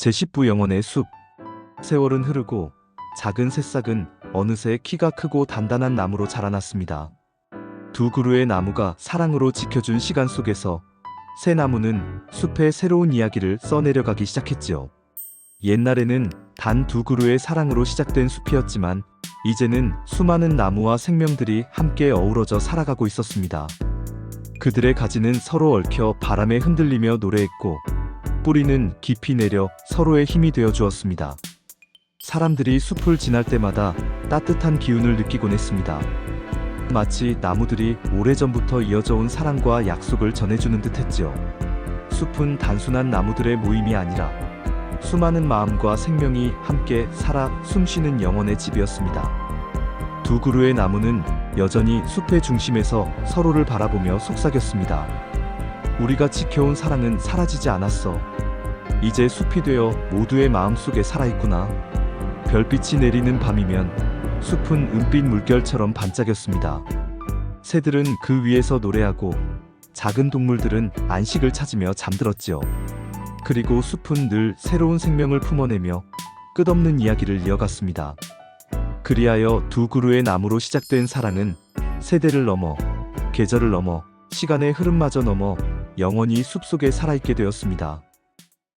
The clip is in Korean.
제10부 영원의 숲. 세월은 흐르고 작은 새싹은 어느새 키가 크고 단단한 나무로 자라났습니다. 두 그루의 나무가 사랑으로 지켜준 시간 속에서 새 나무는 숲의 새로운 이야기를 써내려가기 시작했지요. 옛날에는 단 두 그루의 사랑으로 시작된 숲이었지만 이제는 수많은 나무와 생명들이 함께 어우러져 살아가고 있었습니다. 그들의 가지는 서로 얽혀 바람에 흔들리며 노래했고 뿌리는 깊이 내려 서로의 힘이 되어 주었습니다. 사람들이 숲을 지날 때마다 따뜻한 기운을 느끼곤 했습니다. 마치 나무들이 오래전부터 이어져 온 사랑과 약속을 전해주는 듯 했지요. 숲은 단순한 나무들의 모임이 아니라 수많은 마음과 생명이 함께 살아 숨쉬는 영혼의 집이었습니다. 두 그루의 나무는 여전히 숲의 중심에서 서로를 바라보며 속삭였습니다. 우리가 지켜온 사랑은 사라지지 않았어. 이제 숲이 되어 모두의 마음속에 살아있구나. 별빛이 내리는 밤이면 숲은 은빛 물결처럼 반짝였습니다. 새들은 그 위에서 노래하고 작은 동물들은 안식을 찾으며 잠들었지요. 그리고 숲은 늘 새로운 생명을 품어내며 끝없는 이야기를 이어갔습니다. 그리하여 두 그루의 나무로 시작된 사랑은 세대를 넘어 계절을 넘어 시간의 흐름마저 넘어 영원히 숲속에 살아있게 되었습니다.